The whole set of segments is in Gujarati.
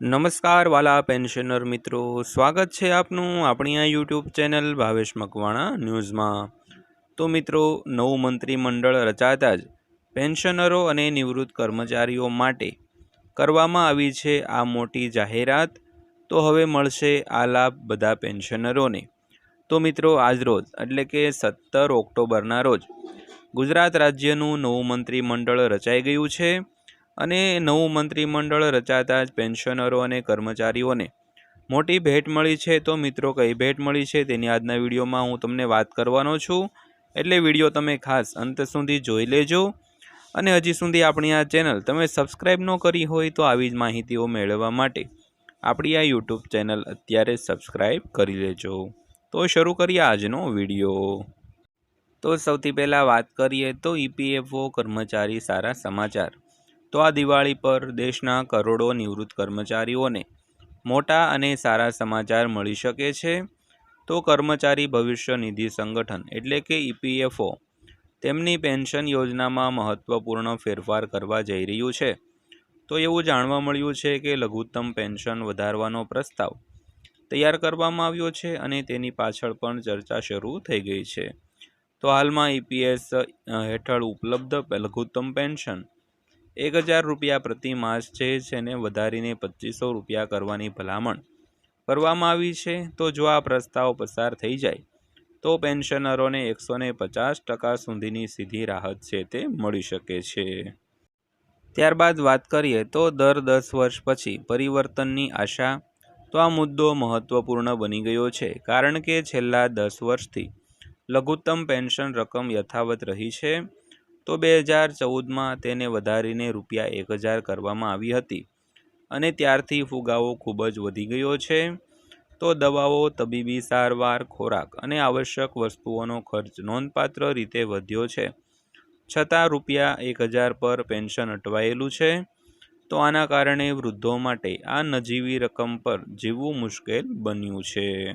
નમસ્કાર વાલા પેન્શનર મિત્રો. સ્વાગત છે આપનું આપણી આ યુટ્યુબ ચેનલ ભાવેશ મકવાણા ન્યૂઝમાં. તો મિત્રો, નવું મંત્રીમંડળ રચાતા જ પેન્શનરો અને નિવૃત્ત કર્મચારીઓ માટે કરવામાં આવી છે આ મોટી જાહેરાત. તો હવે મળશે આ લાભ બધા પેન્શનરોને. તો મિત્રો આજરોજ એટલે કે સત્તર ઓક્ટોબરના રોજ ગુજરાત રાજ્યનું નવું મંત્રીમંડળ રચાઈ ગયું છે. અને નવું મંત્રીમંડળ રચાતા જ પેન્શનરો અને કર્મચારીઓને મોટી ભેટ મળી છે. તો મિત્રો, કઈ ભેટ મળી છે તેની આજના વિડીયોમાં હું તમને વાત કરવાનો છું. એટલે વીડિયો તમે ખાસ અંત સુધી જોઈ લેજો. અને હજી સુધી આપણી આ ચેનલ તમે સબસ્ક્રાઈબ ન કરી હોય તો આવી જ માહિતીઓ મેળવવા માટે આપણી આ યુટ્યુબ ચેનલ અત્યારે સબસ્ક્રાઈબ કરી લેજો. તો શરૂ કરીએ આજનો વીડિયો. તો સૌથી પહેલાં વાત કરીએ તો ઈપીએફઓ કર્મચારી સારા સમાચાર. તો આ દિવાળી પર દેશના કરોડો નિવૃત્ત કર્મચારીઓને મોટા અને સારા સમાચાર મળી શકે છે. તો કર્મચારી ભવિષ્ય નિધિ સંગઠન એટલે કે ઈપીએફઓ તેમની પેન્શન યોજનામાં મહત્વપૂર્ણ ફેરફાર કરવા જઈ રહ્યું છે. તો એવું જાણવા મળ્યું છે કે લઘુત્તમ પેન્શન વધારવાનો પ્રસ્તાવ તૈયાર કરવામાં આવ્યો છે અને તેની પાછળ પણ ચર્ચા શરૂ થઈ ગઈ છે. તો હાલમાં ઈપીએસ હેઠળ ઉપલબ્ધ લઘુત્તમ પેન્શન એક હજાર રૂપિયા પ્રતિ માસ છે, જેને વધારીને પચીસો રૂપિયા કરવાની ભલામણ કરવામાં આવી છે. તો જો આ પ્રસ્તાવ પસાર થઈ જાય, તો પેન્શનરોને એકસો ને પચાસ ટકા સુધીની સીધી રાહત છે તે મળી શકે છે. ત્યારબાદ વાત કરીએ, તો દર દસ વર્ષ પછી પરિવર્તનની આશા તો આ મુદ્દો મહત્વપૂર્ણ બની ગયો છે, કારણ કે છેલ્લા દસ વર્ષથી લઘુત્તમ પેન્શન રકમ યથાવત રહી છે. તો બે હજાર ચૌદમાં તેને વધારીને રૂપિયા એક હજાર કરવામાં આવી હતી. અને ત્યારથી ફુગાવો ખૂબ જ વધી ગયો છે. તો દવાઓ, તબીબી સારવાર, ખોરાક અને આવશ્યક વસ્તુઓનો ખર્ચ નોંધપાત્ર રીતે વધ્યો છે. છતાં રૂપિયા એક હજાર પર પેન્શન અટવાયેલું છે. તો આના કારણે વૃદ્ધો માટે આ નજીવી રકમ પર જીવવું મુશ્કેલ બન્યું છે.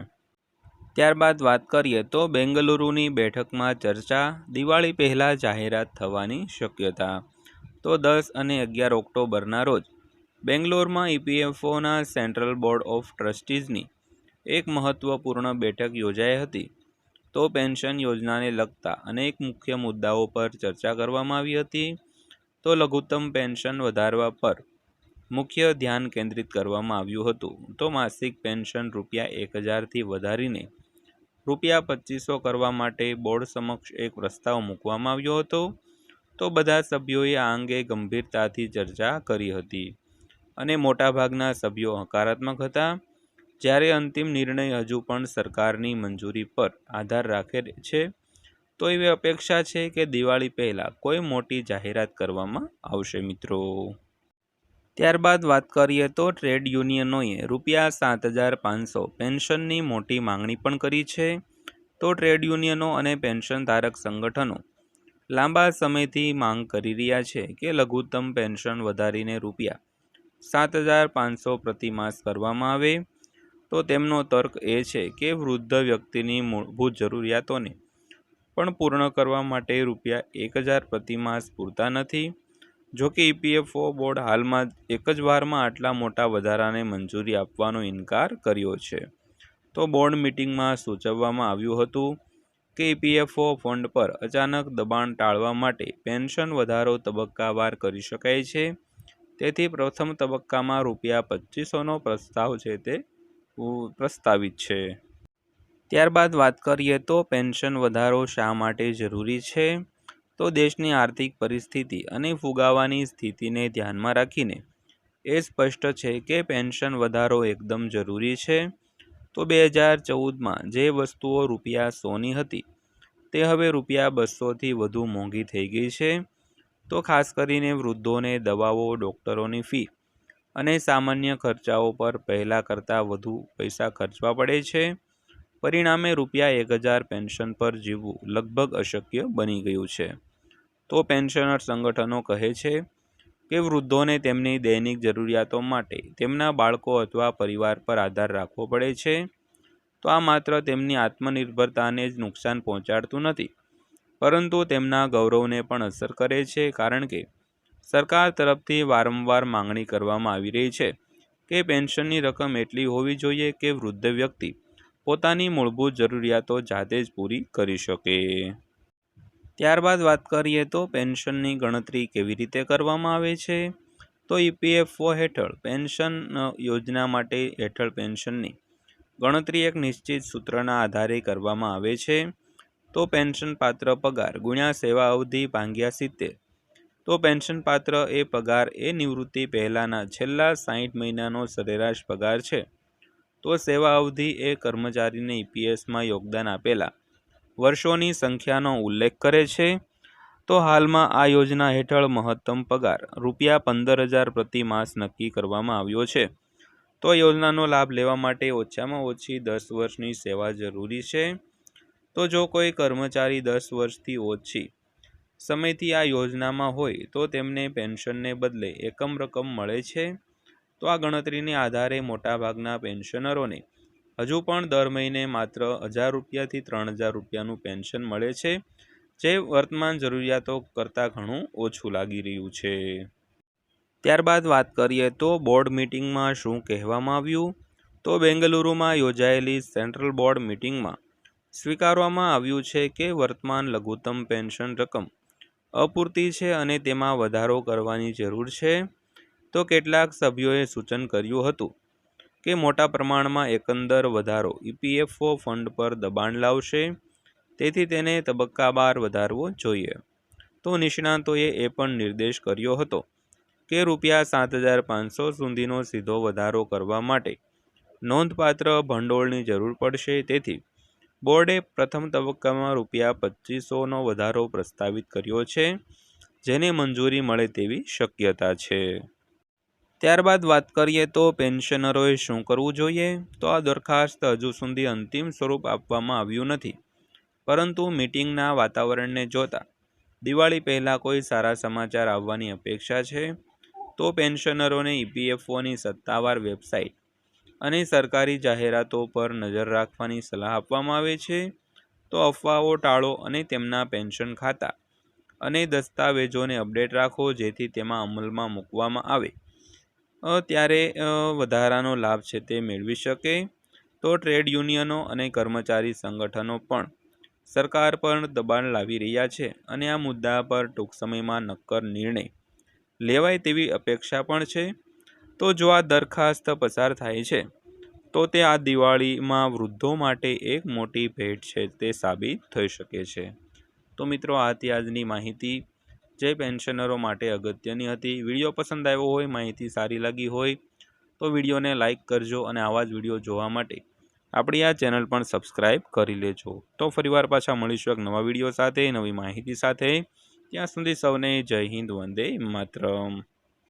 ત્યારબાદ વાત કરીએ તો બેંગલુરુની બેઠકમાં ચર્ચા, દિવાળી પહેલાં જાહેરાત થવાની શક્યતા. તો દસ અને અગિયાર ઓક્ટોબરના રોજ બેંગ્લોરમાં ઈપીએફઓના સેન્ટ્રલ બોર્ડ ઓફ ટ્રસ્ટીઝની એક મહત્વપૂર્ણ બેઠક યોજાઈ હતી. તો પેન્શન યોજનાને લગતા અનેક મુખ્ય મુદ્દાઓ પર ચર્ચા કરવામાં આવી હતી. તો લઘુત્તમ પેન્શન વધારવા પર મુખ્ય ધ્યાન કેન્દ્રિત કરવામાં આવ્યું હતું. તો માસિક પેન્શન રૂપિયા એક હજારથી વધારીને રૂપિયા પચીસો કરવા માટે બોર્ડ સમક્ષ એક પ્રસ્તાવ મૂકવામાં આવ્યો હતો. તો બધા સભ્યોએ આ અંગે ગંભીરતાથી ચર્ચા કરી હતી અને મોટાભાગના સભ્યો હકારાત્મક હતા. જ્યારે અંતિમ નિર્ણય હજુ પણ સરકારની મંજૂરી પર આધાર રાખે છે, તો એવી અપેક્ષા છે કે દિવાળી પહેલાં કોઈ મોટી જાહેરાત કરવામાં આવશે મિત્રો. ત્યારબાદ વાત કરીએ તો ટ્રેડ યુનિયનોએ રૂપિયા સાત હજાર પાંચસો પેન્શનની મોટી માંગણી પણ કરી છે. તો ટ્રેડ યુનિયનો અને પેન્શન ધારક સંગઠનો લાંબા સમયથી માંગ કરી રહ્યા છે કે લઘુત્તમ પેન્શન વધારીને રૂપિયા સાત હજાર પાંચસો પ્રતિમાસ કરવામાં આવે. તો તેમનો તર્ક એ છે કે વૃદ્ધ વ્યક્તિની મૂળભૂત જરૂરિયાતોને પણ પૂર્ણ કરવા માટે રૂપિયા એક હજાર પ્રતિમાસ પૂરતા નથી. જો કે ઈપીએફઓ બોર્ડ હાલમાં એક જ વારમાં આટલા મોટા વધારાને મંજૂરી આપવાનો ઇનકાર કર્યો છે. તો બોર્ડ મિટિંગમાં સૂચવવામાં આવ્યું હતું કે ઈપીએફઓ ફંડ પર અચાનક દબાણ ટાળવા માટે પેન્શન વધારો તબક્કાવાર કરી શકાય છે. તેથી પ્રથમ તબક્કામાં રૂપિયા પચીસોનો પ્રસ્તાવ છે તે પ્રસ્તાવિત છે. ત્યારબાદ વાત કરીએ તો પેન્શન વધારો શા માટે જરૂરી છે? તો દેશની આર્થિક પરિસ્થિતિ અને ફુગાવાની સ્થિતિને ધ્યાનમાં રાખીને એ સ્પષ્ટ છે કે પેન્શન વધારો એકદમ જરૂરી છે. તો બે હજાર ચૌદમાં જે વસ્તુઓ રૂપિયા સોની હતી, તે હવે રૂપિયા બસોથી વધુ મોંઘી થઈ ગઈ છે. તો ખાસ કરીને વૃદ્ધોને દવાઓ, ડૉક્ટરોની ફી અને સામાન્ય ખર્ચાઓ પર પહેલાં કરતાં વધુ પૈસા ખર્ચવા પડે છે. પરિણામે રૂપિયા એક હજાર પેન્શન પર જીવવું લગભગ અશક્ય બની ગયું છે. તો પેન્શનર સંગઠનો કહે છે કે વૃદ્ધોને તેમની દૈનિક જરૂરિયાતો માટે તેમના બાળકો અથવા પરિવાર પર આધાર રાખવો પડે છે. તો આ માત્ર તેમની આત્મનિર્ભરતાને જ નુકસાન પહોંચાડતું નથી, પરંતુ તેમના ગૌરવને પણ અસર કરે છે, કારણ કે સરકાર તરફથી વારંવાર માંગણી કરવામાં આવી રહી છે કે પેન્શનની રકમ એટલી હોવી જોઈએ કે વૃદ્ધ વ્યક્તિ પોતાની મૂળભૂત જરૂરિયાતો જાતે જ પૂરી કરી શકે. ત્યારબાદ વાત કરીએ તો પેન્શનની ગણતરી કેવી રીતે કરવામાં આવે છે? તો ઈપીએફઓ હેઠળ પેન્શન યોજના માટે હેઠળ પેન્શનની ગણતરી એક નિશ્ચિત સૂત્રના આધારે કરવામાં આવે છે. તો પેન્શન પાત્ર પગાર ગુણ્યા સેવા અવધિ ભાંગ્યા સિત્તેર. તો પેન્શન પાત્ર એ પગાર એ નિવૃત્તિ પહેલાંના છેલ્લા સાહીઠ મહિનાનો સરેરાશ પગાર છે. તો સેવા અવધિ એ કર્મચારીને ઈપીએસમાં યોગદાન આપેલા વર્ષોની સંખ્યાનો ઉલ્લેખ કરે છે. તો હાલમાં આ યોજના હેઠળ મહત્તમ પગાર રૂપિયા પંદર હજાર પ્રતિ માસ નક્કી કરવામાં આવ્યો છે. તો યોજનાનો લાભ લેવા માટે ઓછામાં ઓછી દસ વર્ષની સેવા જરૂરી છે. તો જો કોઈ કર્મચારી દસ વર્ષથી ઓછી સમયથી આ યોજનામાં હોય તો તેમને પેન્શનને બદલે એકમ રકમ મળે છે. તો આ ગણતરીને આધારે મોટાભાગના પેન્શનરોને હજુ પણ દર મહિને માત્ર હજાર રૂપિયાથી ત્રણ હજાર રૂપિયાનું પેન્શન મળે છે, જે વર્તમાન જરૂરિયાતો કરતાં ઘણું ઓછું લાગી રહ્યું છે. ત્યારબાદ વાત કરીએ તો બોર્ડ મિટિંગમાં શું કહેવામાં આવ્યું? તો બેંગલુરુમાં યોજાયેલી સેન્ટ્રલ બોર્ડ મિટિંગમાં સ્વીકારવામાં આવ્યું છે કે વર્તમાન લઘુત્તમ પેન્શન રકમ અપૂરતી છે અને તેમાં વધારો કરવાની જરૂર છે. તો કેટલાક સભ્યોએ સૂચન કર્યું હતું કે મોટા પ્રમાણમાં એકંદર વધારો ઈપીએફઓ ફંડ પર દબાણ લાવશે, તેથી તેને તબક્કાવાર વધારવો જોઈએ. તો નિષ્ણાતોએ એ પણ નિર્દેશ કર્યો હતો કે રૂપિયા સાત હજાર પાંચસો સુધીનો સીધો વધારો કરવા માટે નોંધપાત્ર ભંડોળની જરૂર પડશે, તેથી બોર્ડે પ્રથમ તબક્કામાં રૂપિયા પચીસોનો વધારો પ્રસ્તાવિત કર્યો છે, જેને મંજૂરી મળે તેવી શક્યતા છે. ત્યારબાદ વાત કરીએ તો પેન્શનરોએ શું કરવું જોઈએ? તો આ દરખાસ્ત હજુ સુધી અંતિમ સ્વરૂપ આપવામાં આવ્યું નથી. પરંતુ મિટિંગના વાતાવરણને જોતા દિવાળી પહેલાં કોઈ સારા સમાચાર આવવાની અપેક્ષા છે? તો પેન્શનરોને ઈપીએફઓની સત્તાવાર વેબસાઇટ અને સરકારી જાહેરાતો પર નજર રાખવાની સલાહ આપવામાં આવે છે. તો અફવાઓ ટાળો અને તેમના પેન્શન ખાતા અને દસ્તાવેજોને અપડેટ રાખો, જેથી તેમાં અમલમાં મૂકવામાં આવે. ત્યારે વધારાનો લાભ છે તે મેળવી શકે તો ટ્રેડ યુનિયનો અને કર્મચારી સંગઠનો પણ સરકાર પર દબાણ લાવી રહ્યા છે અને આ મુદ્દા પર ટૂંક સમયમાં નક્કર નિર્ણય લેવાય તેવી અપેક્ષા પણ છે. તો જો આ દરખાસ્ત પસાર થાય છે, તો તે આ દિવાળીમાં વૃદ્ધો માટે એક મોટી ભેટ છે તે સાબિત થઈ શકે છે. તો મિત્રો આ હતી આજની માહિતી જે પેન્શનરો માટે અગત્યની હતી. વીડિયો પસંદ આવ્યો હોય, માહિતી સારી લાગી હોય, તો વિડીયોને લાઇક કરજો અને આવા જ વીડિયો જોવા માટે આપણી આ ચેનલ પણ સબસ્ક્રાઈબ કરી લેજો. તો ફરીવાર પાછા મળીશું એક નવા વીડિયો સાથે, નવી માહિતી સાથે. ત્યાં સુધી સૌને જય હિન્દ, વંદે માતરમ.